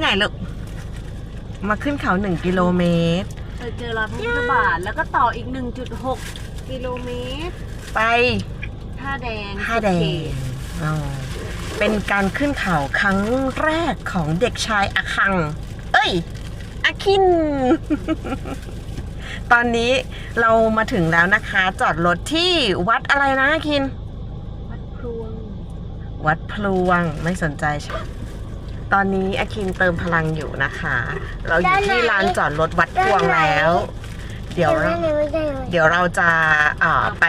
ที่ไหนลูกมาขึ้นเขาหนึ่งกิโลเมตรเราเจอรอยพระพุทธบาท แล้วก็ต่ออีก 1.6 กิโลเมตร ไปท่าแดงท่าแดงอ๋อเป็นการขึ้นเขาครั้งแรกของเด็กชายอาคัง เอ้ยอาคิน ตอนนี้เรามาถึงแล้วนะคะ จอดรถที่วัดอะไรนะอาคิน วัดพลวง วัดพลวงไม่สนใจใช่ ตอนนี้อาคินเติมพลังอยู่นะคะ เราอยู่ที่ลานจอดรถวัดพลวงแล้ว เดี๋ยวเราเดี๋ยวเราจะเอ่อไป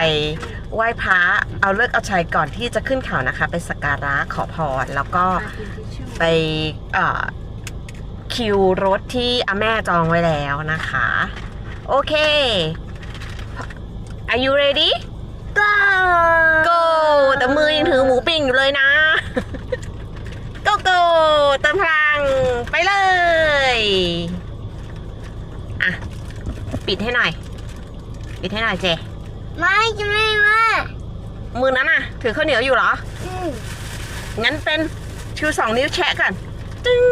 ไหว้พระเอาเลิกษ์เอาชัยก่อนที่จะขึ้นเขานะคะ ไปสักการะขอพรแล้วก็อากินทิชชู่ไปเอ่อคิวรถที่อาแม่จองไว้แล้วนะคะ โอเค Are you ready go go แต่มือยังถือหมูปิ้งอยู่เลยนะ go go เติมพลัง ไปเลย อะ ปิดให้หน่อย ปิดให้หน่อยเจ ไม่จะไม่ว่ามือนั้นน่ะ ถือข้าวเหนียวอยู่เหรอ อืมงั้นเป็นชูสองนิ้วแชะกันตึ้ง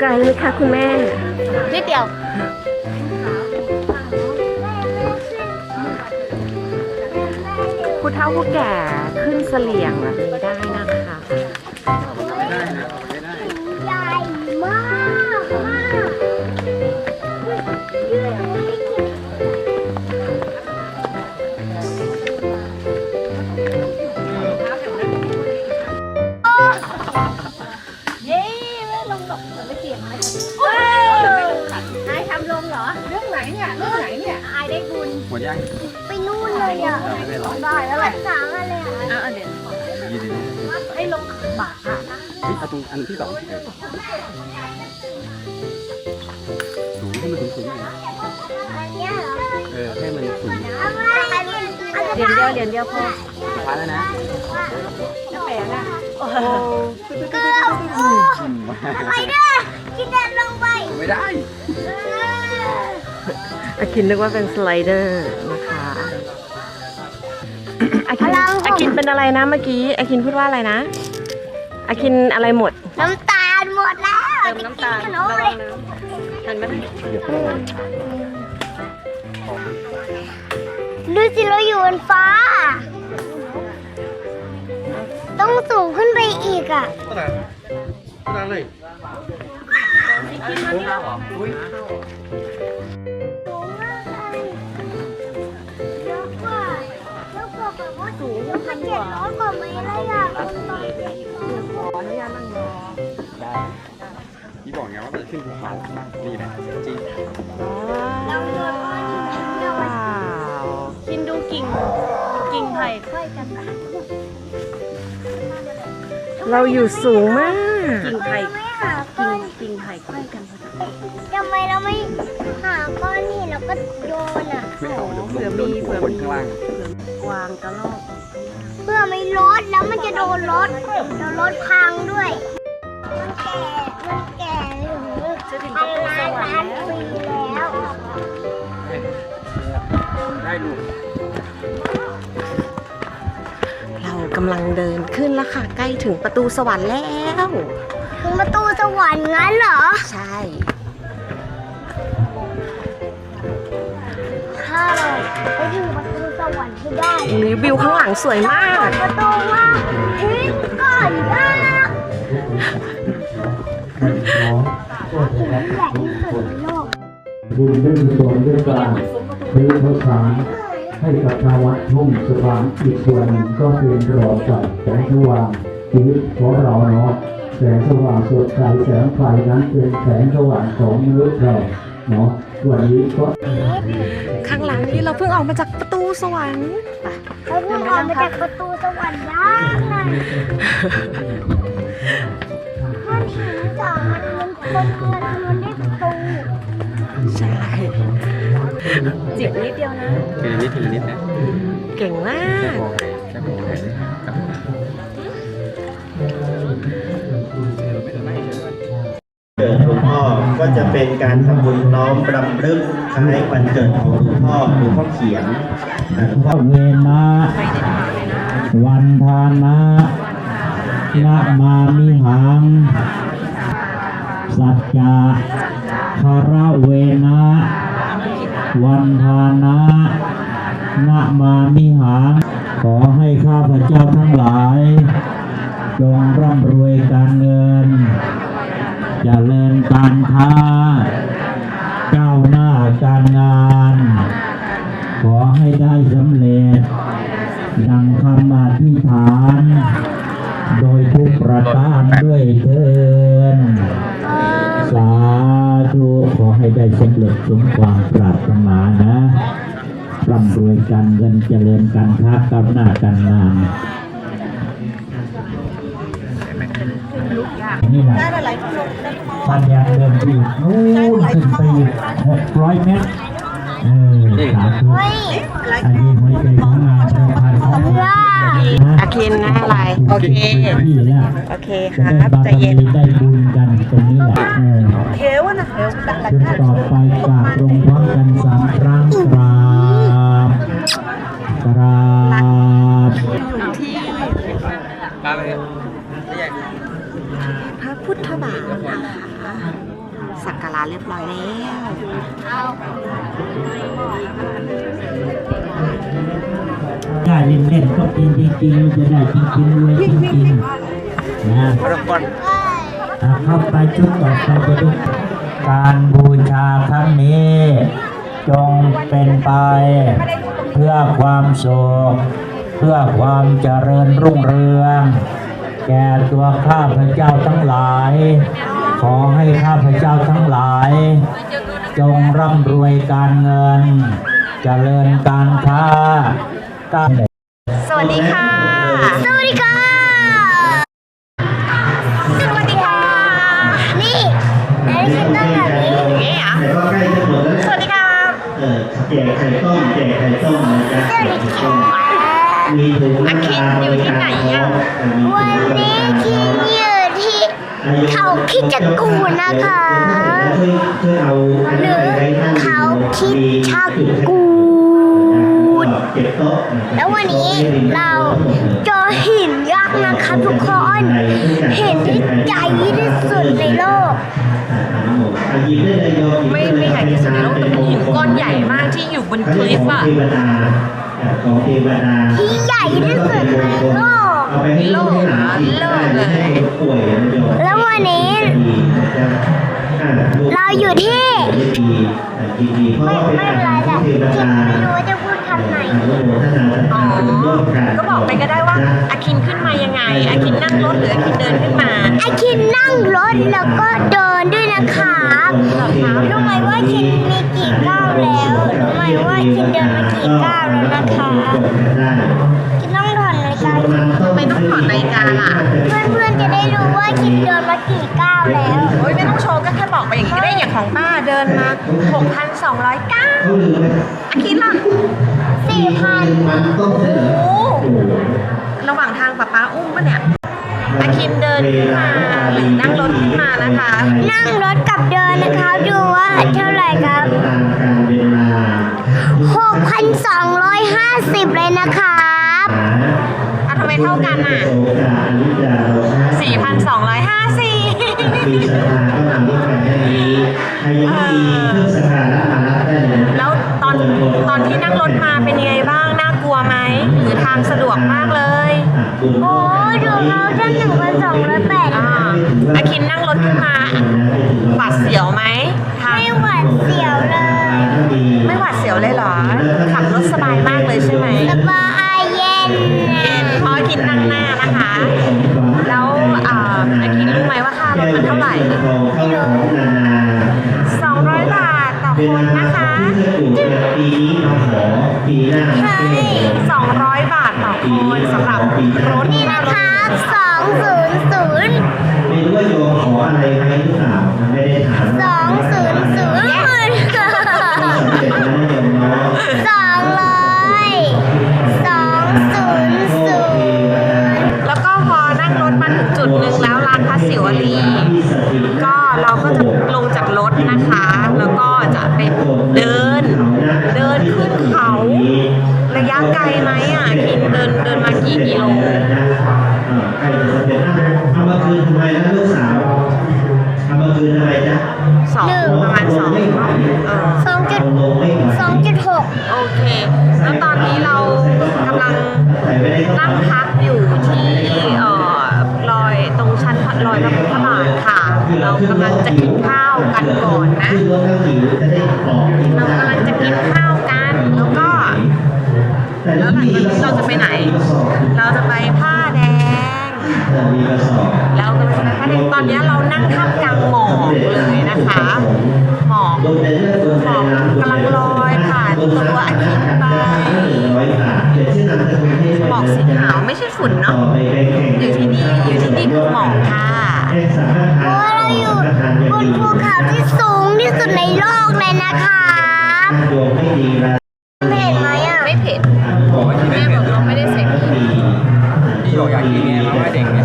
ไกลไหมคะคุณแม่นิดเดียวผู้เฒ่าผู้แก่ขึ้นเสลี่ยงแบบนี้ได้นะคะ ไปนู่นเลยอะได้แล้วแหละสามอะไรอะอะเดี๋ยวให้ลงบาทค่ะเฮ้ยเอาตรงอันที่สองสูงให้มันสูงๆหน่อยอันเนี้เหรอเออให้มันสูงเรียนเดียวเดียวเดียวเดียวพอสุดท้านแล้วนะจะแปลนะโอ้เกลือโอ้ไปเด้อกินเดินลงไป ไม่ได้ อากินนึกว่าเป็นสไลเดอร์นะคะอากินอากินเป็นอะไรนะเมื่อกี้อากินพูดว่าอะไรนะอากินอะไรหมด น้ำตาลหมดแล้วเติมน้ำตาลจะกินขนมระเลวัยงนะหันมาดิดูสิเราอยู่บนฟ้า ต้องสูงขึ้นไปอีกอะขนาดขนาดเลยสูงมากเลย สูงมันเจ็ดร้อยกว่าไหมล่ะอยากลงไปพี่บอกไงว่าจะขึ้นภูเขานี่นะจริงเราเดินมาถึงเดียวว้าวกินดูกิ่งกิ่งไผ่ค่อยกันเราอยู่สูงมากกิ่งไผ่ไม่หาก้อนกิ่งไผ่ค่อยกันทำไมเราไม่หา ก้อนหินแล้วก็โยนอะ ไม่เอาเดี๋ยวลงโดนหัวคนข้างล่างกวางกระรอกเพื่อไม่รถแล้วมันจะโดนรถเดี๋ยวรถพังด้วย มันแก่มันแก่หรือจะถึงพัประนตูสล้านวรรล้านค์แล้วปีแล้วได้ลูกเรากำลังเดินขึ้นแล้วค่ะ ใกล้ถึงประตูสวรรค์แล้ว ถึงประตูสวรรค์งั้นเหรอ ใช่ ไปถึงประตูสวรรค์ให้ได้รีวิวข้างหลังสวยมาก ประตูว่าทิ้งก่อนยากถึงใหญ่ที่สุดในโลกบุญได้มีส่วนด้วยการซื้อข้าวสารให้กับชาววัดทุ่งสว่างอีกส่วนหนึ่งก็เป็นหลอดจับแสงสว่างชีวิตของเราเนาะแสงสว่างสดใสแสงไฟนั้นเป็นแสงสว่างของมนุษย์เราเนาะวันนี้ก็ ข้างหลังนี้เราเพิ่งออกมาจากประตูสวรรค์ไปแล้วเพิ่งออกมาจากประตูสวรรค์ยากนะมันถึงจะมันคนมันมันได้ประตูใช่จิบนิดเดียวนะทีละนิดทีละนิดนะเก่งมากพอแค่พอกับเกิดหลวงพ่อ ก็จะเป็นการทำบุญน้อมรำลึกคล้ายวันเกิดของหลวงพ่อหลวงพ่อเขียนหลวงพ่อเวนะวันทานะนะมามิหัง สัจจะคาระเวนะวันทานะนะมามิหัง ขอให้ข้าพเจ้าทั้งหลาย จงร่ำรวยการเงิน เจริญการค้าก้าวหน้าการงาน ขอให้ได้สำเร็จ ดังคำอธิษฐาน โดยทุกประการด้วยเถินสาธุขอให้ได้สำเร็จสมความปรารถนานะร่ำรวยการเงินเจริญการค้าก้าวหน้าการงานนี่แหละ ท่านยังเดินไปนู่นขึ้นไปหกร้อยเมตรเออสาธุอันนี้หัวใจของงานเป็นพันของเรือาคินนะอะไร โอเค โอเคคจะรับใจเย็นได้บุญกันตรงนี้แหละเทวนะเทวดักดักต่อไปกราบตรงพร้อมกันสามครั้งกราบกราบที่พระพุทธบาท สักการะเรียบร้อยแล้วได้เล่นๆก็กินจริงๆจะได้จริงๆรวยจริงๆนะเริ่มต้นอะเข้าไปชุดต่อไปจะดูการบูชาครั้งนี้ จงเป็นไป เพื่อความสุขเพื่อความเจริญรุ่งเรือง แก่ตัวข้าพเจ้าทั้งหลาย ขอให้ข้าพเจ้าทั้งหลาย จงร่ำรวยการเงินเจริญการค้าก้าวสวัสดีค่ะ สวัสดีค่ะ สวัสดีค่ะ นี่ไหนฉันต้องแบบนี้เอ๊ะแต่ก็ใกล้จะหมดแล้วสวัสดีครับเออแจกไข่ต้มแจกไข่ต้มนะจ๊ะแจกไข่ต้มมีถุงอาคินอยู่ที่ไหนอะวันนี้คิดอยู่ที่ เขาคิดจะกูนะคะช่วยเอาหรือเขาคิดชักกูดเก็บโต๊ะแล้ววันนี้เราเจอหินยักษ์นะคะทุกคนเห็นที่ใหญ่ที่สุดในโลก ไม่ไม่ใหญ่ที่สุดในโลกแต่เป็นหินก้อนใหญ่มากที่อยู่บนคลิฟอะเทวดาของเทวดาที่ใหญ่ที่สุดในโลก เอาไปให้ลูกให้หลานกินได้ให้คนป่วยนะโยมแล้ววันนี้ดีนะจ๊ะอ่าลูกเราอยู่ที่ดีอ่าดีดีเพราะไม่ว่าเป็นไม่อาเป็นไรหารแต่ที่เทวดาคิดไม่รู้ว่าจะพูดคำไหนอนุโมทนาสาธุร่วมกันก็บอกไปก็ได้ว่าอาคินขึ้นมายังไง อาคินนั่งรถหรืออาคินเดินขึ้นมาไอคินนั่งรถแล้วก็เดินด้วยนะครับรู้ไหมว่าคินมีกี่ก้าวแล้วรู้ไหมว่าคินเดินมากี่ก้าวแล้วนะคะ ไม่ต้องถอดนาฬิกาล่ะ เพื่อนๆจะได้รู้ว่าคินเดินมากี่ก้าวแล้ว โอ้ยไม่ต้องโชว์ก็แค่บอกไปอย่างนี้ก็ได้อย่างของป้าเดินมา 6,209เขาลืมไหมอาคินล่ะสี่พันมันต้องเสนอโอ้ระหว่างทางป้าป้าอุ้มปะเนี่ยอาคินเดินขึ้นมาหรือนั่งรถขึ้นมานะคะ นั่งรถกับเดินนะคะดูว่าเท่าไหร่ครับตามการเวลา6,250 เลยนะครั บอะทำไมเท่ากันอะโอกาสอนิจจาเรา4,250มีศรัทธาก็มาร่วมกันได้นี้ใครยังไม่มีเครื่องสักการะมารับได้เลยนะแล้วตอนตอนที่นั่งรถมาเป็นยังไงบ้าง น่ากลัวไหมหรือทางสะดวกมากเลย โอ้ดูเขาจะ1,208อ่าอาคินนั่งรถขึ้นมาหวาดเสียวไหมทางไม่หวาดเสียวเลย ไม่หวาดเสียวเลยเหรอ ขับรถสบายมากเลยใช่ไหมสบายเย็ 200 บาทต่อคนสำหรับรถนี่หน้านะรถครับ200ไม่รู้ว่าโยมขออะไรไหมหรือเปล่าไม่ได้ถาม สองประมาณสองเออสองจุดลงไม่ไหวสองจุดหกโอเค แล้วตอนนี้เรากำลังนั่งพักอยู่ที่เอ่อลอยตรงชั้นลอยพระพุทธบาทค่ะ เรากำลังจะกินข้าวกันก่อนนะขึ้นรถแล้วหิวจะได้ปอกกินเรากำลังจะกินข้าวกัน แล้วก็ แล้วหลังจากนี้เราจะไปไหน เราจะไปผ้าแดงมีกระสอบ เรากำลังจะไปผ้าแดงตอนนี้เรานั่งท่ามกลางหมอกเลยนะคะ หมอกโดนในเรื่องโดนในน้ำกำลังลอยผ่านตัวอาทิตย์ไปร้อยบาทเดี๋ยวชื่อนามสกุลให้หมอกสีขาวไม่ใช่ฝุ่นเนาะต่อไปไปแข่งอยู่ที่นี่อยู่ที่นี่คือหมอกค่ะให้สามารถเพทานราะว่าเราอยู่บนภูเขาที่สูงที่สุดในโลกเลยนะคะโยมไม่ดีแล้วเห็นไหมอะไม่เผ็ดบอกว่าที่แม่บอกเราไม่ได้ใส่พริกพี่บอกอยากกินไงมาว่าเด็กเนี่ย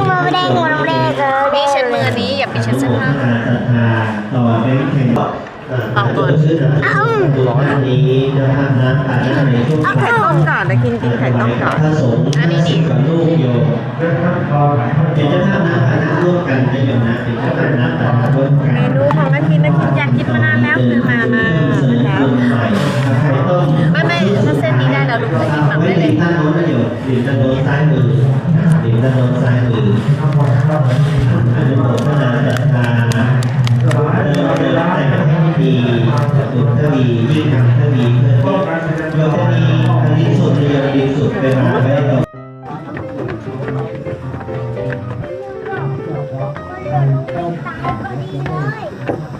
เอามาแดงมาแดงมาแดงเลยนี่เช็ดมือนี้อย่าไปเช็ดเสื้อผ้าต่อไปแข่งเอาก่อนเอาร้อนนี้จะทำน้ำป่าในช่วงเอาไข่ต้มก่อนนะกินกินไข่ต้มก่อนพระสงฆ์อันนี้ดิกับลูกโยมเป็นเจ้าภาพน้ำป่านะร่วมกันนะโยมนะเป็นเจ้าภาพน้ำป่านะร่วมกันเมนูของอากินอากินอยากกินมานานแล้วคือมามานะคะไม่ไม่ถ้าเส้นนี้ได้แล้วลูกจะกินหมักได้เลย ด้านโน้นนะโยมดินด้านโน้นซ้ายมือดินด้านโน้นซ้ายมืออนุโมทนาศรัทธาเดินเดินแต่งให้ดีสุดทวียิ่งทำทวีเพื่อที่โยมจะมีอันนี้สุดโยมดีสุดไปหาไว้ต่อต้องมาแถว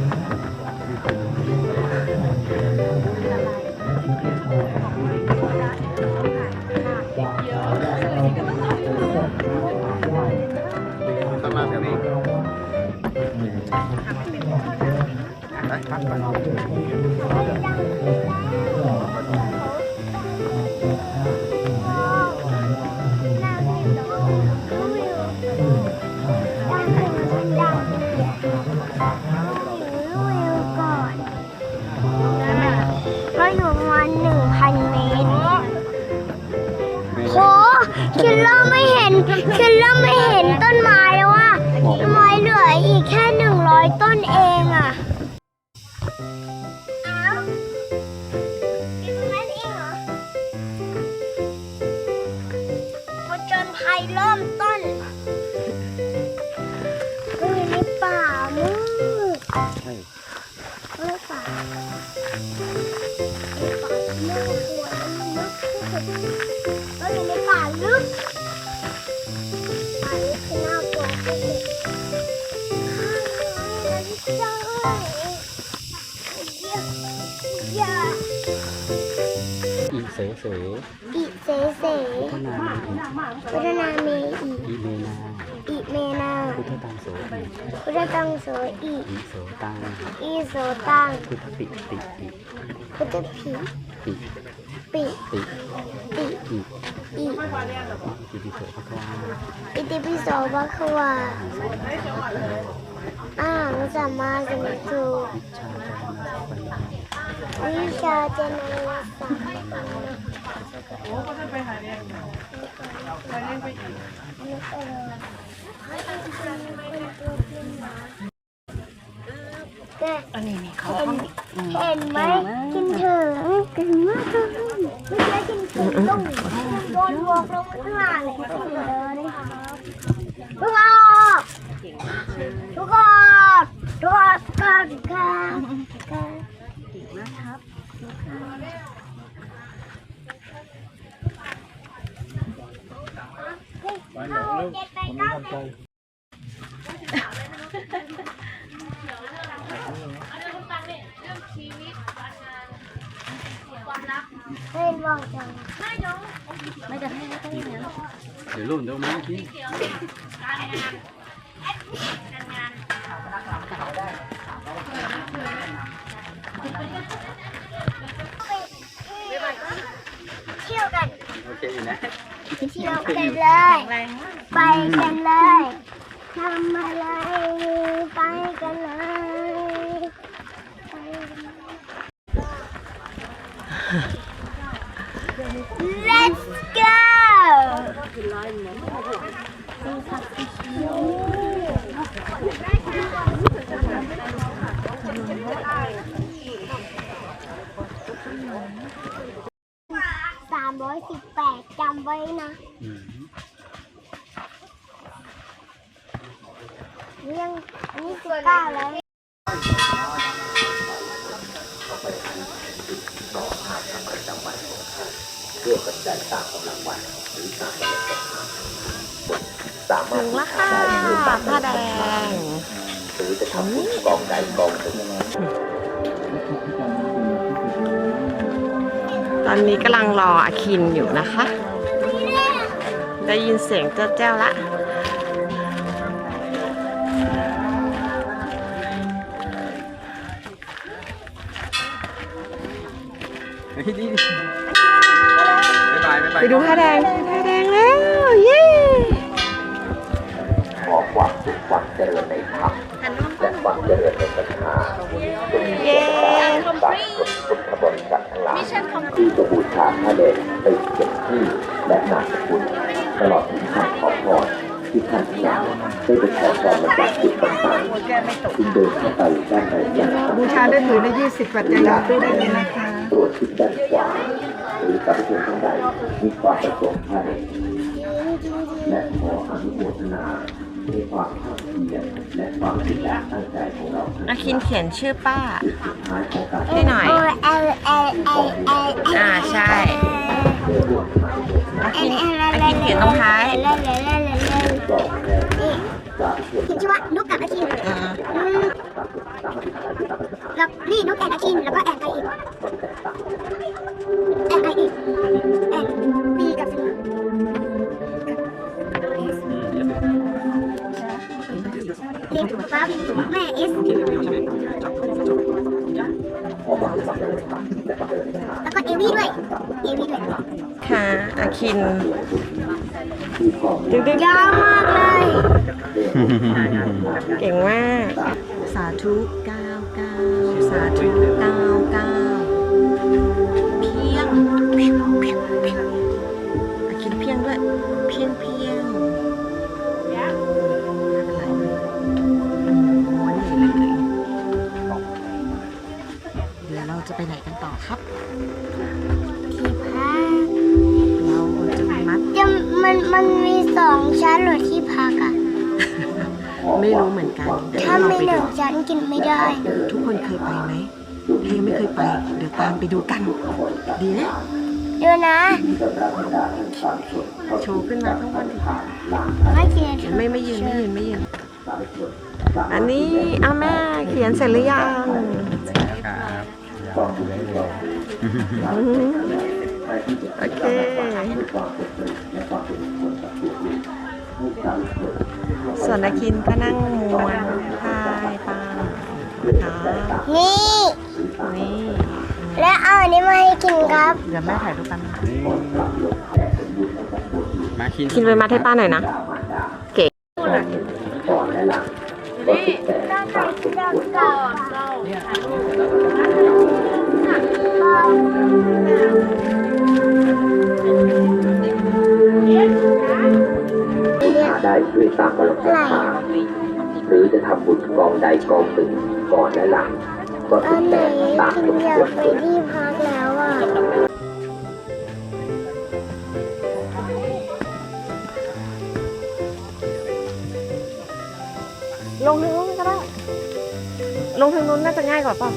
เริ่มต้นอยู่ในป่ามืดใช่เมื่อป่าในป่าที่น่ากลัวและลึกที่สุดเราอยู่ในป่าลึกป่าลึกคือน่ากลัวที่สุดข้างเจ้าอย่าอีเสเสอีเส พนาพัฒนาเมอีอีเมนาอีเมนาพุทธตังโสอีพุทธตังโสอีอีโสตังอีโสตังพุทธปิติอิพุทธผีปิปิติติอิอีอิติโสภควาอิติปิโสภะควาอาหังสัมมาสัมพุทโธวิชาจารณะสัมปันโน วิชาเจนะสัมแกอันนี้นี่เขาเห็นไหมกินเถึงกินมากเลยไม่ใช่กินถึงลงโดนวอกลงข้างล่างเลยเลยทุกคนทุกคนทุกคนทุกคนทุกคนทุกครับ นเข้าเจ็ดไปเก้าสิบเฮ้ยบอกจังเดี๋ยวรุ่นเดี๋ยวมาที่เที่ยวกัน โอเคอยู่นะ เที่ยวกันเลย ไปกันเลยทำอะไรไปกันเลยไปกันเลย Let's go สามร้อยสิบแป ดจำไว้นะอืมนี่ยังอันนี้สิบเก้าแล้วถึงแล้วค่ะผ้าแดงตอนนี้กำลังรออาคินอยู่นะคะ ได้ยินเสียงเจ้าแจ้วละเฮ้ยดีบ๊ายบายบ๊ายบายไปดูผ้าแดงผ้าแดงแล้ว เย้ขอความสุขความเจริญในธรรมและความเจริญในศรัทธาจงมีเย้สาธุพุทธบริษัททั้งหลายที่จะบูชาพระเดชไปเก็บที่และนามสกุล ตลอดถึงคำขอพรที่ท่านทั้งหลายได้ไปขอพรมาจากจุดต่างๆซึ่งเดินเข้าไปด้านในอย่างบูชาได้ถือใน20ปัจจัยตู้ได้เลยนะคะตรวจทิศด้านขวาหรือสัพเพทั้งใดมีความประสงค์พระเดชและขออนุโมทนาในความภาคเพียรและความตั้งใจตั้งใจของเราทั้งอาคินเขียนชื่อป้าสุดท้ายของการให้หน่อยโอเอลเอลเอลเอลอ่าใช่ อาคินอาคินเขียนตรงท้ายเล่นเล่นเล่นเล่นเล่นต่อแทนนี่สาธุชนเขียนชื่อว่านกกับอาคินแล้วนี่นกแอนอาคินแล้วก็แอนไออีกแอนไออีกแอนบีกับซีเรียนถูกปั๊บแม่เอสเขียนเดียวใช่ไหมจับจับแล้วก็เอวี่ด้วยเอวี่ด้วย ค่ะอาคินดึงดึงยาวมากเลย เก่งมาก สาธุเก้าเก้าสาธุเก้าเก้าเพียงเพียงเพียงเพียงอาคินเพียงด้วยเพียงเพียงไม่เป็นไรม้วนอยู่เลยเดี๋ยวเราจะไปไหนกันต่อครับ มันมันมีสองชั้นเหรอที่พักอะไม่รู้เหมือนกันเดี๋ยวถ้าเรามีไปหดูนึ่งชั้นกินไม่ได้ทุกคนเคยไปไหมถ้ายังไม่เคยไป เดี๋ยวตามไปดูกัน ดีนะเดี๋ยวนะโชว์ขึ้นมาข้างบนดิไม่กินไม่ไม่ยืนไม่ยืนไม่ยืนอันนี้อาแม่เขียนเสร็จหรือยัง ครับ อืม โอเคส่วนอาคินก็นั่งม้วนพายปางนะคะนี่ นี่และเอาอันนี้มาให้กินครับ เดี๋ยวแม่ถ่ายรูปกันนะมาคินคินไปมัดให้ป้าหน่อยนะ ด้วยตามกำลังศรัทธาหรือจะทำบุญกองใดกองหนึ่งก่อนและหลัง ก็อัสุนดไหนแต่ตามสมอยาควกรไปที่พักแล้วอะลงทางนู้นก็ได้ ลงทางนู้นน่าจะง่ายกว่าปล่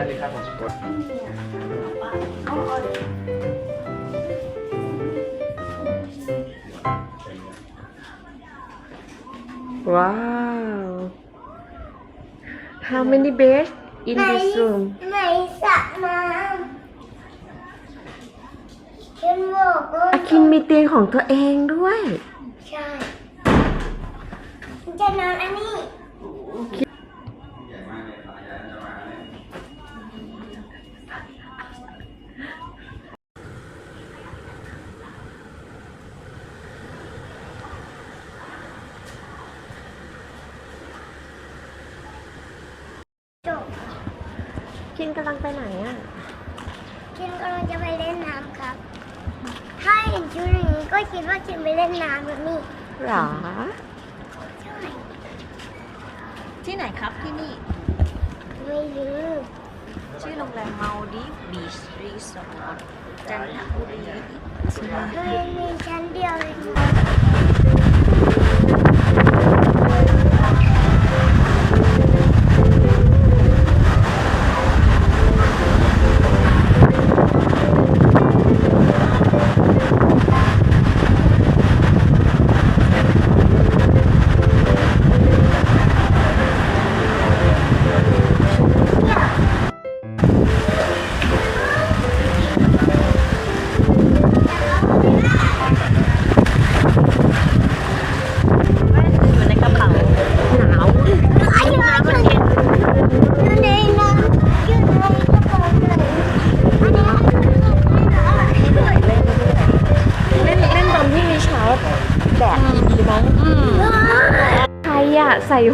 ได้เลยครับผมกดว้าว How many beds in ไหน this room ไหนสระน้ำฉันบอกว่าอาคินมีเตียงของตัวเองด้วย ใช่ จะนอนอันนี้ ลังไปไหนอะคินกำลังจะไปเล่นน้ำครับ ถ้าเห็นชุดอย่างนี้ก็คิดว่าคินไปเล่นน้ำแบบนี้หรอ ใช่ที่ไหนครับที่นี่ ไม่รู้ชื่อโรงแรมเมาดีบีชรีสอร์ทจันทบุรี เคยมีชั้นเดียวเลยอยู่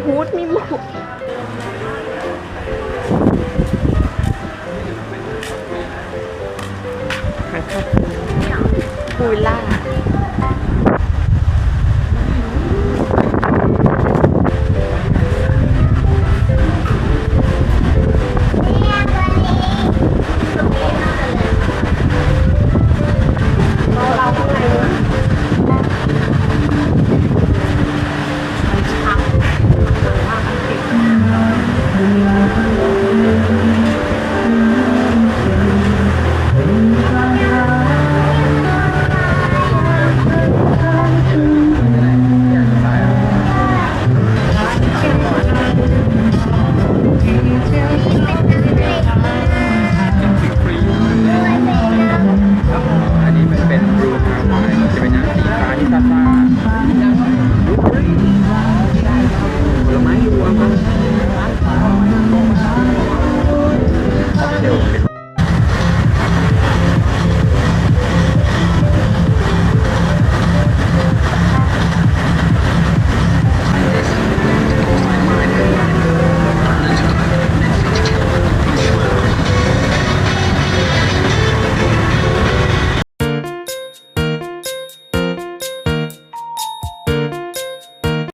ฮูดมี